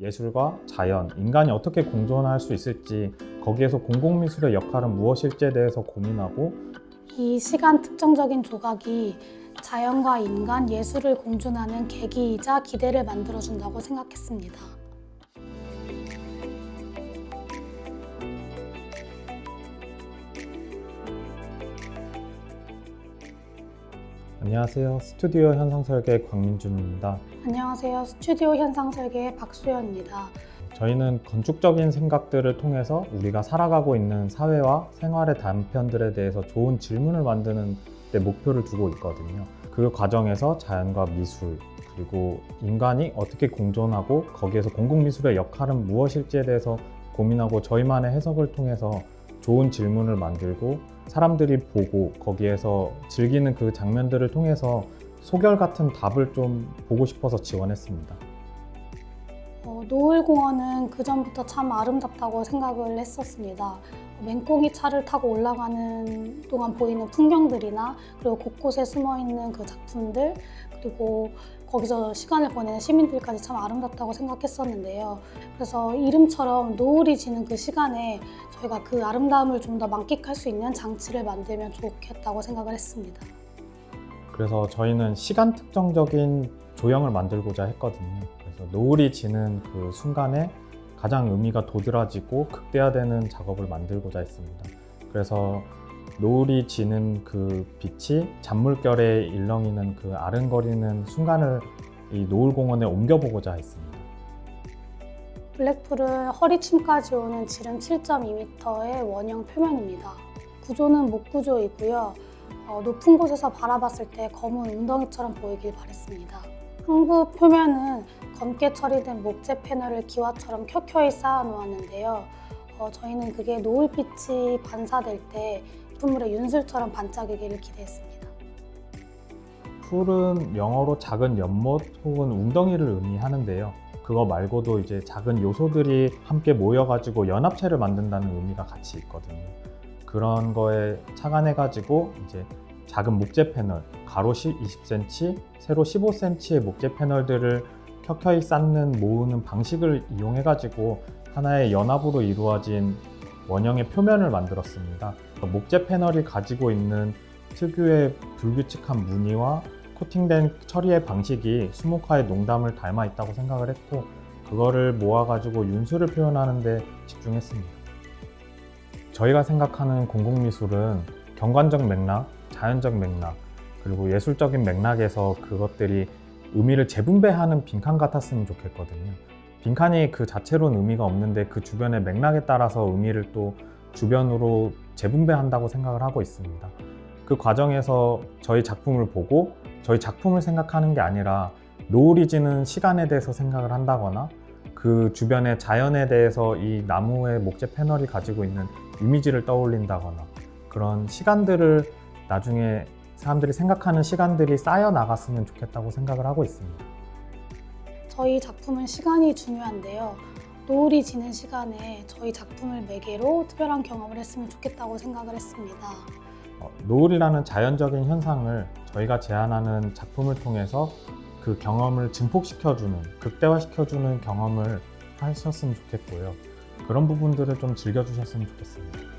예술과 자연, 인간이 어떻게 공존할 수 있을지 거기에서 공공미술의 역할은 무엇일지에 대해서 고민하고 이 시간 특정적인 조각이 자연과 인간, 예술을 공존하는 계기이자 기대를 만들어준다고 생각했습니다. 안녕하세요. 스튜디오 현상설계 광민준입니다. 안녕하세요. 스튜디오 현상 설계의 박수연입니다. 저희는 건축적인 생각들을 통해서 우리가 살아가고 있는 사회와 생활의 단편들에 대해서 좋은 질문을 만드는 데 목표를 두고 있거든요. 그 과정에서 자연과 미술, 그리고 인간이 어떻게 공존하고 거기에서 공공미술의 역할은 무엇일지에 대해서 고민하고 저희만의 해석을 통해서 좋은 질문을 만들고 사람들이 보고 거기에서 즐기는 그 장면들을 통해서 소결 같은 답을 좀 보고 싶어서 지원했습니다. 어, 노을공원은 그 전부터 참 아름답다고 생각을 했었습니다. 맹꽁이 차를 타고 올라가는 동안 보이는 풍경들이나 그리고 곳곳에 숨어 있는 그 작품들 그리고 거기서 시간을 보내는 시민들까지 참 아름답다고 생각했었는데요. 그래서 이름처럼 노을이 지는 그 시간에 저희가 그 아름다움을 좀 더 만끽할 수 있는 장치를 만들면 좋겠다고 생각을 했습니다. 그래서 저희는 시간 특정적인 조형을 만들고자 했거든요. 그래서 노을이 지는 그 순간에 가장 의미가 도드라지고 극대화되는 작업을 만들고자 했습니다. 그래서 노을이 지는 그 빛이 잔물결에 일렁이는 그 아른거리는 순간을 이 노을공원에 옮겨보고자 했습니다. 블랙풀은 허리춤까지 오는 지름 7.2m의 원형 표면입니다. 구조는 목구조이고요. 어, 높은 곳에서 바라봤을 때 검은 웅덩이처럼 보이길 바랬습니다. 항부 표면은 검게 처리된 목재 패널을 기와처럼 켜켜이 쌓아 놓았는데요. 어, 저희는 그게 노을빛이 반사될 때 풍물의 윤술처럼 반짝이기를 기대했습니다. 풀은 영어로 작은 연못 혹은 웅덩이를 의미하는데요. 그거 말고도 이제 작은 요소들이 함께 모여가지고 연합체를 만든다는 의미가 같이 있거든요. 그런 거에 착안해가지고 이제 작은 목재 패널, 가로 20cm, 세로 15cm의 목재 패널들을 켜켜이 쌓는 모으는 방식을 이용해가지고 하나의 연합으로 이루어진 원형의 표면을 만들었습니다. 목재 패널이 가지고 있는 특유의 불규칙한 무늬와 코팅된 처리의 방식이 수목화의 농담을 닮아 있다고 생각을 했고 그거를 모아가지고 윤수를 표현하는데 집중했습니다. 저희가 생각하는 공공미술은 경관적 맥락, 자연적 맥락, 그리고 예술적인 맥락에서 그것들이 의미를 재분배하는 빈칸 같았으면 좋겠거든요. 빈칸이 그 자체로는 의미가 없는데 그 주변의 맥락에 따라서 의미를 또 주변으로 재분배한다고 생각을 하고 있습니다. 그 과정에서 저희 작품을 보고 저희 작품을 생각하는 게 아니라 노을이 지는 시간에 대해서 생각을 한다거나 그 주변의 자연에 대해서 이 나무의 목재 패널이 가지고 있는 이미지를 떠올린다거나 그런 시간들을 나중에 사람들이 생각하는 시간들이 쌓여 나갔으면 좋겠다고 생각을 하고 있습니다. 저희 작품은 시간이 중요한데요. 노을이 지는 시간에 저희 작품을 매개로 특별한 경험을 했으면 좋겠다고 생각을 했습니다. 어, 노을이라는 자연적인 현상을 저희가 제안하는 작품을 통해서 그 경험을 증폭시켜주는, 극대화시켜주는 경험을 하셨으면 좋겠고요. 그런 부분들을 좀 즐겨주셨으면 좋겠습니다.